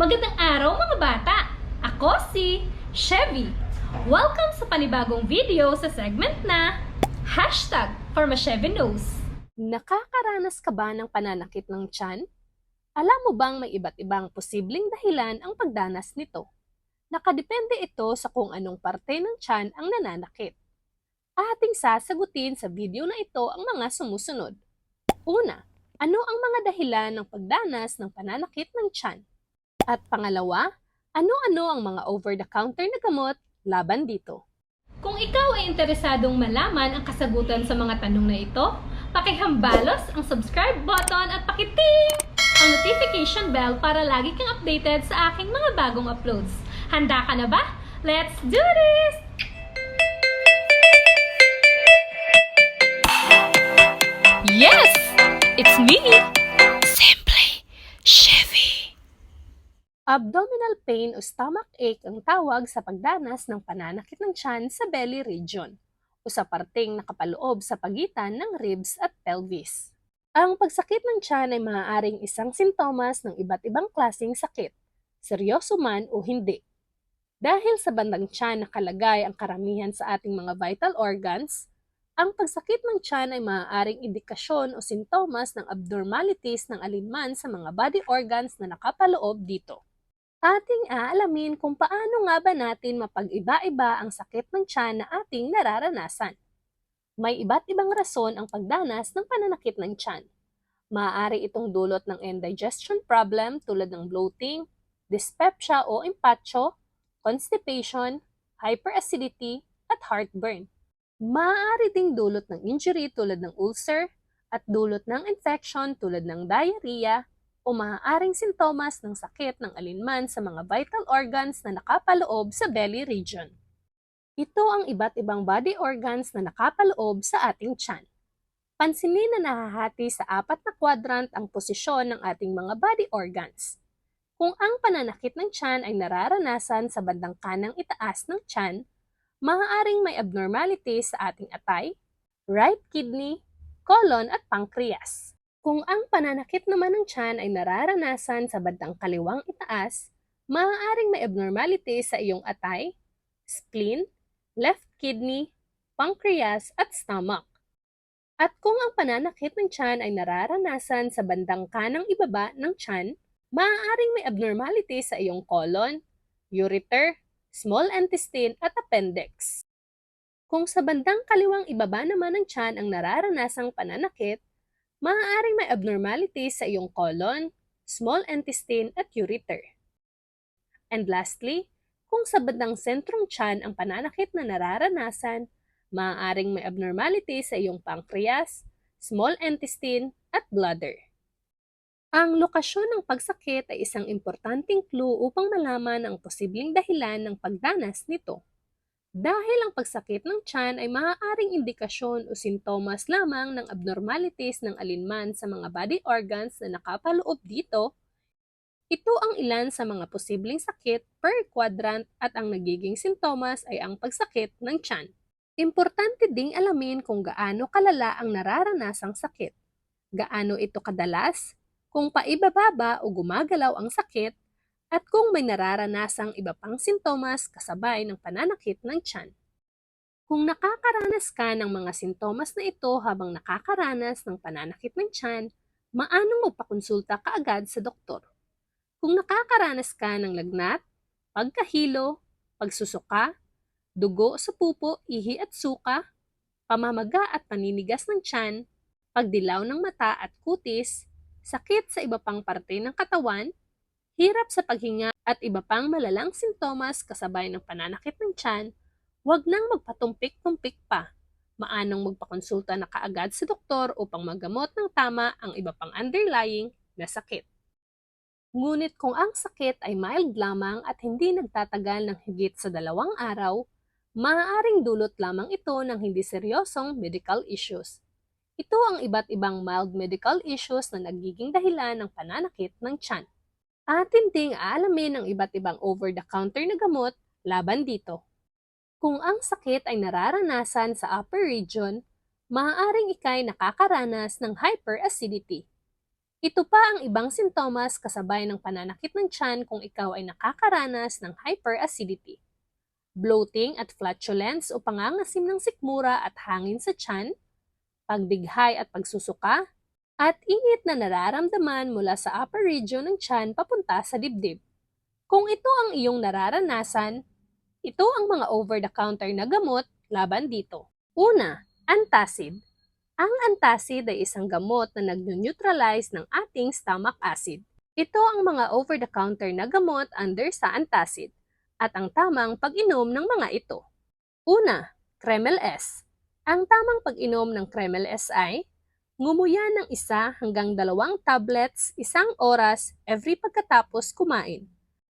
Magandang araw mga bata! Ako si Chevy. Welcome sa panibagong video sa segment na Hashtag for Knows. Nakakaranas ka ba ng pananakit ng tiyan? Alam mo bang may iba't ibang posibleng dahilan ang pagdanas nito? Nakadepende ito sa kung anong parte ng tiyan ang nananakit. Ating sasagutin sa video na ito ang mga sumusunod. Una, ano ang mga dahilan ng pagdanas ng pananakit ng tiyan? At pangalawa, ano-ano ang mga over-the-counter na gamot laban dito? Kung ikaw ay interesadong malaman ang kasagutan sa mga tanong na ito, pakihambalos ang subscribe button at pakiting ang notification bell para lagi kang updated sa aking mga bagong uploads. Handa ka na ba? Let's do this! Yes! It's me! Simply Chevy. Abdominal pain o stomach ache ang tawag sa pagdanas ng pananakit ng tiyan sa belly region o sa parteng nakapaloob sa pagitan ng ribs at pelvis. Ang pagsakit ng tiyan ay maaaring isang sintomas ng iba't ibang klasing sakit, seryoso man o hindi. Dahil sa bandang tiyan nakalagay ang karamihan sa ating mga vital organs, ang pagsakit ng tiyan ay maaaring indikasyon o sintomas ng abnormalities ng alinman sa mga body organs na nakapaloob dito. Ating aalamin kung paano nga ba natin mapag-iba-iba ang sakit ng tiyan na ating nararanasan. May iba't ibang rason ang pagdanas ng pananakit ng tiyan. Maaari itong dulot ng indigestion problem tulad ng bloating, dyspepsia o impatcho, constipation, hyperacidity, at heartburn. Maaari ding dulot ng injury tulad ng ulcer at dulot ng infection tulad ng diarrhea o maaaring sintomas ng sakit ng alinman sa mga vital organs na nakapaloob sa belly region. Ito ang iba't ibang body organs na nakapaloob sa ating tiyan. Pansinin na nahahati sa apat na quadrant ang posisyon ng ating mga body organs. Kung ang pananakit ng tiyan ay nararanasan sa bandang kanang itaas ng tiyan, maaaring may abnormality sa ating atay, right kidney, colon at pancreas. Kung ang pananakit naman ng tiyan ay nararanasan sa bandang kaliwang itaas, maaaring may abnormality sa iyong atay, spleen, left kidney, pancreas at stomach. At kung ang pananakit ng tiyan ay nararanasan sa bandang kanang ibaba ng tiyan, maaaring may abnormality sa iyong colon, ureter, small intestine at appendix. Kung sa bandang kaliwang ibaba naman ng tiyan ang nararanasang pananakit, maaaring may abnormality sa iyong colon, small intestine at ureter. And lastly, kung sa bandang sentrong tiyan ang pananakit na nararanasan, maaaring may abnormality sa iyong pancreas, small intestine at bladder. Ang lokasyon ng pagsakit ay isang importanteng clue upang malaman ang posibleng dahilan ng pagdanas nito. Dahil ang pagsakit ng tiyan ay maaaring indikasyon o sintomas lamang ng abnormalities ng alinman sa mga body organs na nakapaloob dito, ito ang ilan sa mga posibleng sakit per quadrant at ang nagiging sintomas ay ang pagsakit ng tiyan. Importante ding alamin kung gaano kalala ang nararanasang sakit, gaano ito kadalas, kung paibababa o gumagalaw ang sakit, at kung may nararanasang iba pang sintomas kasabay ng pananakit ng tiyan. Kung nakakaranas ka ng mga sintomas na ito habang nakakaranas ng pananakit ng tiyan, maanong magpakonsulta ka agad sa doktor. Kung nakakaranas ka ng lagnat, pagkahilo, pagsusuka, dugo sa pupo, ihi at suka, pamamaga at paninigas ng tiyan, pagdilaw ng mata at kutis, sakit sa iba pang parte ng katawan, hirap sa paghinga at iba pang malalang sintomas kasabay ng pananakit ng tiyan, huwag nang magpatumpik-tumpik pa. Maanong magpakonsulta na kaagad sa doktor upang magamot ng tama ang iba pang underlying na sakit. Ngunit kung ang sakit ay mild lamang at hindi nagtatagal ng higit sa dalawang araw, maaaring dulot lamang ito ng hindi seryosong medical issues. Ito ang iba't ibang mild medical issues na nagiging dahilan ng pananakit ng tiyan. Atin ding aalamin ang iba't ibang over-the-counter na gamot laban dito. Kung ang sakit ay nararanasan sa upper region, maaaring ikay nakakaranas ng hyperacidity. Ito pa ang ibang sintomas kasabay ng pananakit ng tiyan kung ikaw ay nakakaranas ng hyperacidity. Bloating at flatulence o pangangasim ng sikmura at hangin sa tiyan, pagdighay at pagsusuka, at init na nararamdaman mula sa upper region ng tiyan papunta sa dibdib. Kung ito ang iyong nararanasan, ito ang mga over-the-counter na gamot laban dito. Una, antacid. Ang antacid ay isang gamot na nag-neutralize ng ating stomach acid. Ito ang mga over-the-counter na gamot under sa antacid at ang tamang pag-inom ng mga ito. Una, Kremel S. Ang tamang pag-inom ng Kremel S ay ngumuya ng isa hanggang dalawang tablets isang oras every pagkatapos kumain.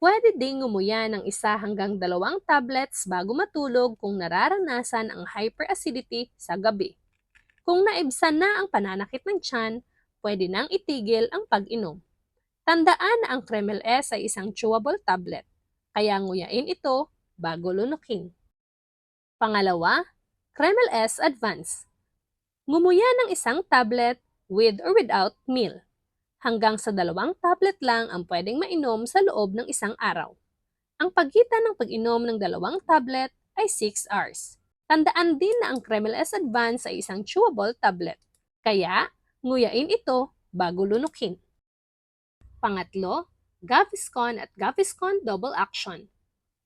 Pwede ding ngumuya ng isa hanggang dalawang tablets bago matulog kung nararanasan ang hyperacidity sa gabi. Kung naibsan na ang pananakit ng tiyan, pwede nang itigil ang pag-inom. Tandaan na ang Kremel S ay isang chewable tablet, kaya nguyain ito bago lunukin. Pangalawa, Kremel S Advance. Ngumuya ng isang tablet with or without meal. Hanggang sa dalawang tablet lang ang pwedeng mainom sa loob ng isang araw. Ang pagitan ng pag-inom ng dalawang tablet ay 6 hours. Tandaan din na ang Kremel S Advance ay isang chewable tablet. Kaya, nguyain ito bago lunukin. Pangatlo, Gaviscon at Gaviscon Double Action.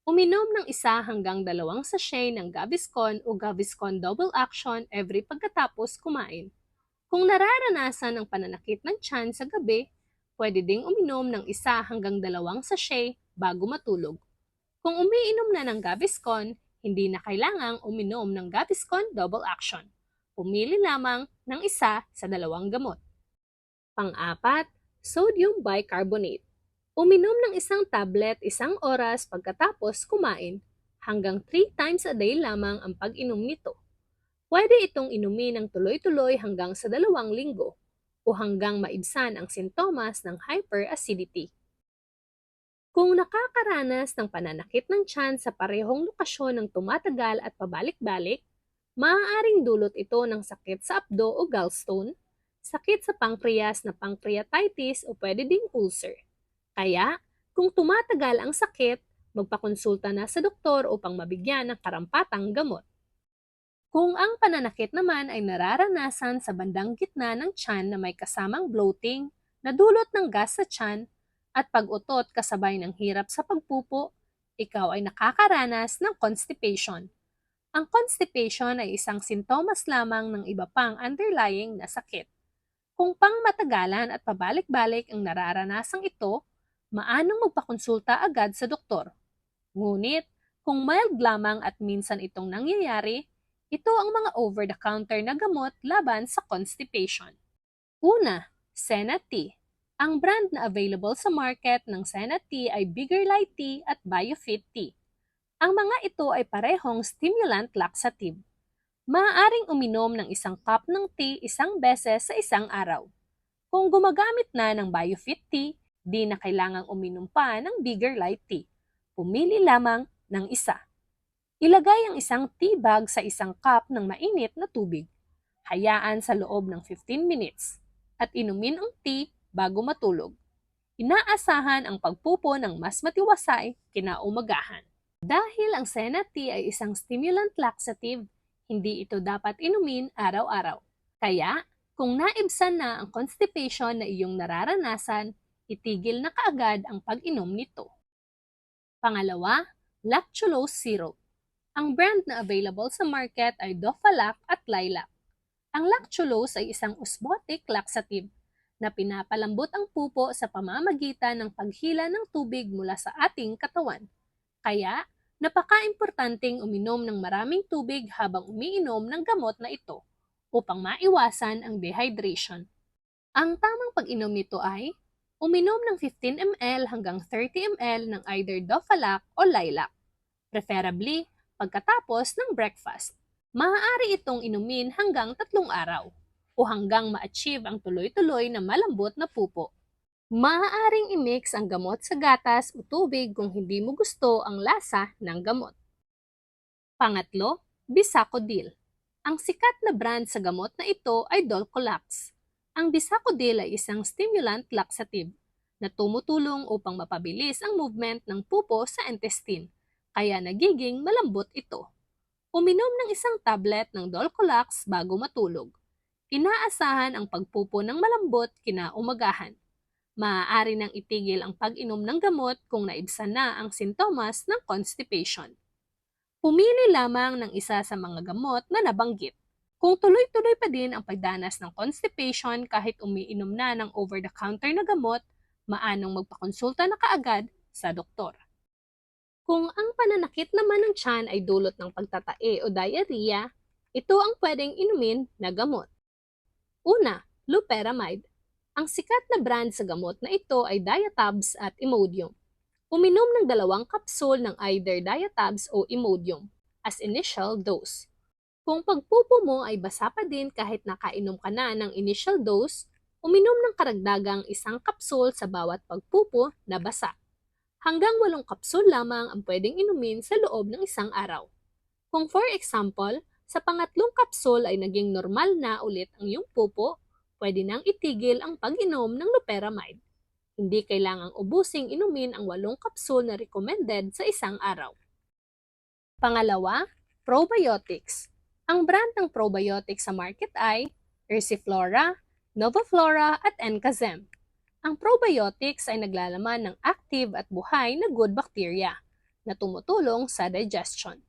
Uminom ng isa hanggang dalawang sachet ng Gaviscon o Gaviscon Double Action every pagkatapos kumain. Kung nararanasan ang pananakit ng tiyan sa gabi, pwede ding uminom ng isa hanggang dalawang sachet bago matulog. Kung umiinom na ng Gaviscon, hindi na kailangang uminom ng Gaviscon Double Action. Pumili lamang ng isa sa dalawang gamot. Pang-apat, sodium bicarbonate. Uminom ng isang tablet isang oras pagkatapos kumain. Hanggang 3 times a day lamang ang pag-inom nito. Pwede itong inumin ng tuloy-tuloy hanggang sa dalawang linggo o hanggang maibsan ang sintomas ng hyperacidity. Kung nakakaranas ng pananakit ng tiyan sa parehong lokasyon ng tumatagal at pabalik-balik, maaaring dulot ito ng sakit sa abdo o gallstone, sakit sa pancreas na pancreatitis o pwede ding ulcer. Kaya, kung tumatagal ang sakit, magpakonsulta na sa doktor upang mabigyan ng karampatang gamot. Kung ang pananakit naman ay nararanasan sa bandang gitna ng tiyan na may kasamang bloating, na dulot ng gas sa tiyan, at pag-utot kasabay ng hirap sa pagpupo, ikaw ay nakakaranas ng constipation. Ang constipation ay isang sintomas lamang ng iba pang underlying na sakit. Kung pang matagalan at pabalik-balik ang nararanasang ito, maanong magpakonsulta agad sa doktor. Ngunit, kung mild lamang at minsan itong nangyayari, ito ang mga over-the-counter na gamot laban sa constipation. Una, Senna Tea. Ang brand na available sa market ng Senna Tea ay Bigger Light Tea at Biofit Tea. Ang mga ito ay parehong stimulant laxative. Maaaring uminom ng isang cup ng tea isang beses sa isang araw. Kung gumagamit na ng Biofit Tea, di na kailangang uminom pa ng Bigger Light Tea. Pumili lamang ng isa. Ilagay ang isang tea bag sa isang cup ng mainit na tubig. Hayaan sa loob ng 15 minutes at inumin ang tea bago matulog. Inaasahan ang pagpupo ng mas matiwasay kinaumagahan. Dahil ang Senna tea ay isang stimulant laxative, hindi ito dapat inumin araw-araw. Kaya, kung naibsan na ang constipation na iyong nararanasan, itigil na kaagad ang pag-inom nito. Pangalawa, lactulose syrup. Ang brand na available sa market ay Dofalac at Lilac. Ang lactulose ay isang osmotic laxative na pinapalambot ang pupo sa pamamagitan ng paghila ng tubig mula sa ating katawan. Kaya, napaka-importanting uminom ng maraming tubig habang umiinom ng gamot na ito upang maiwasan ang dehydration. Ang tamang pag-inom nito ay uminom ng 15 ml hanggang 30 ml ng either Dofalac o Lilac, preferably pagkatapos ng breakfast. Maaari itong inumin hanggang tatlong araw o hanggang ma-achieve ang tuloy-tuloy na malambot na pupo. Maaaring i-mix ang gamot sa gatas o tubig kung hindi mo gusto ang lasa ng gamot. Pangatlo, Bisacodil. Ang sikat na brand sa gamot na ito ay Dolcolax. Ang Bisacodil ay isang stimulant laxative na tumutulong upang mapabilis ang movement ng pupo sa intestine, kaya nagiging malambot ito. Uminom ng isang tablet ng Dolcolax bago matulog. Inaasahan ang pagpupo ng malambot kinaumagahan. Maaari nang itigil ang pag-inom ng gamot kung naibsan na ang sintomas ng constipation. Pumili lamang ng isa sa mga gamot na nabanggit. Kung tuloy-tuloy pa din ang pagdanas ng constipation kahit umiinom na ng over-the-counter na gamot, maanong magpakonsulta na kaagad sa doktor. Kung ang pananakit naman ng tiyan ay dulot ng pagtatae o diarrhea, ito ang pwedeng inumin na gamot. Una, loperamide. Ang sikat na brand sa gamot na ito ay Diatabs at Imodium. Uminom ng dalawang kapsul ng either Diatabs o Imodium as initial dose. Kung pagpupo mo ay basa pa din kahit nakainom ka na ng initial dose, uminom ng karagdagang isang kapsul sa bawat pagpupo na basa. Hanggang walong kapsul lamang ang pwedeng inumin sa loob ng isang araw. Kung for example, sa pangatlong kapsul ay naging normal na ulit ang iyong pupo, pwede nang itigil ang pag-inom ng loperamide. Hindi kailangang ubusing inumin ang walong kapsul na recommended sa isang araw. Pangalawa, probiotics. Ang brand ng probiotics sa market ay Ursiflora, Novaflora at Encazem. Ang probiotics ay naglalaman ng active at buhay na good bacteria na tumutulong sa digestion.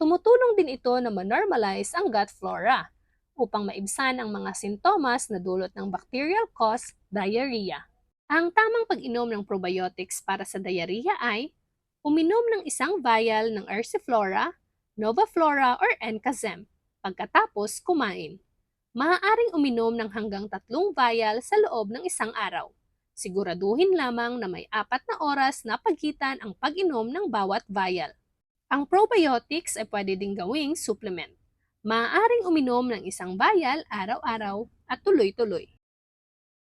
Tumutulong din ito na ma-normalize ang gut flora upang maibsan ang mga sintomas na dulot ng bacterial cause diarrhea. Ang tamang pag-inom ng probiotics para sa diarrhea ay uminom ng isang vial ng Ursiflora, Novaflora or Encazem pagkatapos kumain. Maaaring uminom ng hanggang tatlong vial sa loob ng isang araw. Siguraduhin lamang na may apat na oras na pagitan ang pag-inom ng bawat vial. Ang probiotics ay pwede ding gawing supplement. Maaaring uminom ng isang vial araw-araw at tuloy-tuloy.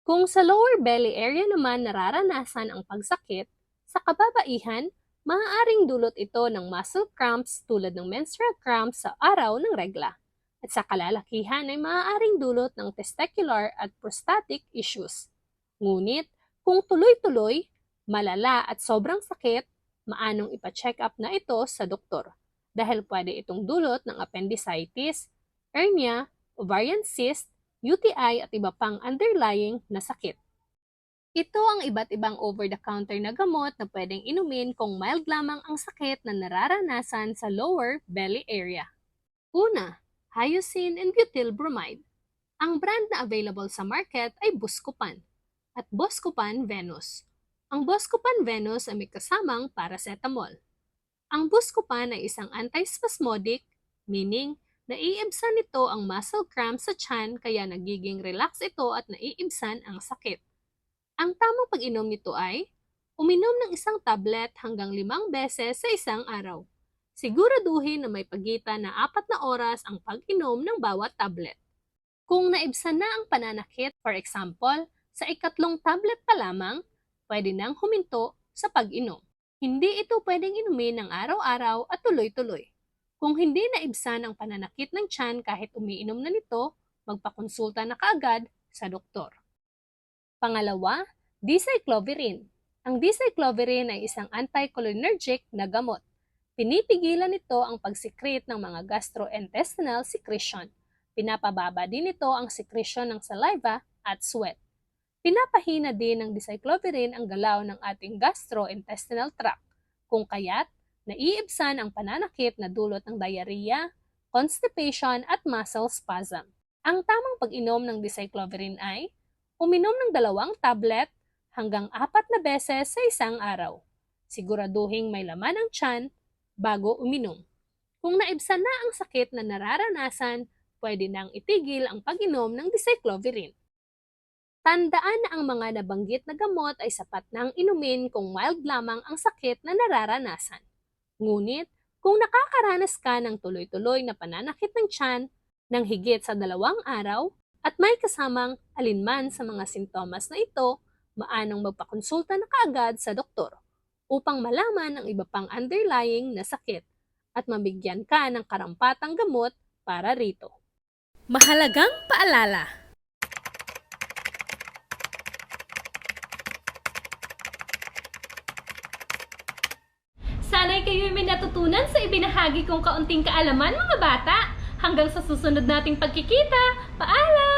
Kung sa lower belly area naman nararanasan ang pagsakit, sa kababaihan, maaaring dulot ito ng muscle cramps tulad ng menstrual cramps sa araw ng regla. At sa kalalakihan ay maaaring dulot ng testicular at prostatic issues. Ngunit, kung tuloy-tuloy, malala at sobrang sakit, maanong ipa-check up na ito sa doktor dahil pwede itong dulot ng appendicitis, hernia, ovarian cyst, UTI at iba pang underlying na sakit. Ito ang iba't ibang over-the-counter na gamot na pwedeng inumin kung mild lamang ang sakit na nararanasan sa lower belly area. Una, hyoscine and butyl bromide. Ang brand na available sa market ay Buscopan at Buscopan Venus. Ang Buscopan Venus ay may kasamang paracetamol. Ang Buscopan ay isang antispasmodic, meaning naiibsan nito ang muscle cramps sa tiyan kaya nagiging relax ito at naiibsan ang sakit. Ang tamang pag-inom nito ay uminom ng isang tablet hanggang limang beses sa isang araw. Siguraduhin na may pagitan na apat na oras ang pag-inom ng bawat tablet. Kung naibsan na ang pananakit, for example, sa ikatlong tablet pa lamang, pwede nang huminto sa pag-inom. Hindi ito pwedeng inumin ng araw-araw at tuloy-tuloy. Kung hindi naibsan ang pananakit ng tiyan kahit umiinom na nito, magpakonsulta na kaagad sa doktor. Pangalawa, dicyclovirin. Ang dicyclovirin ay isang anticholinergic na gamot. Pinipigilan nito ang pagsikret ng mga gastrointestinal secretion. Pinapababa din nito ang secretion ng saliva at sweat. Pinapahina din ng dicyclovirin ang galaw ng ating gastrointestinal tract, kung kaya't naiibsan ang pananakit na dulot ng diarrhea, constipation at muscle spasm. Ang tamang pag-inom ng dicyclovirin ay uminom ng dalawang tablet hanggang apat na beses sa isang araw. Siguraduhin may laman ang tiyan bago uminom. Kung naibsan na ang sakit na nararanasan, pwede nang itigil ang pag-inom ng dicyclovirin. Tandaan na ang mga nabanggit na gamot ay sapat nang inumin kung mild lamang ang sakit na nararanasan. Ngunit, kung nakakaranas ka ng tuloy-tuloy na pananakit ng tiyan ng higit sa dalawang araw at may kasamang alinman sa mga sintomas na ito, maanong magpakonsulta na kaagad sa doktor upang malaman ang iba pang underlying na sakit at mabigyan ka ng karampatang gamot para rito. Mahalagang paalala! Sana'y kayo'y may natutunan sa ibinahagi kong kaunting kaalaman mga bata. Hanggang sa susunod nating pagkikita, paalam!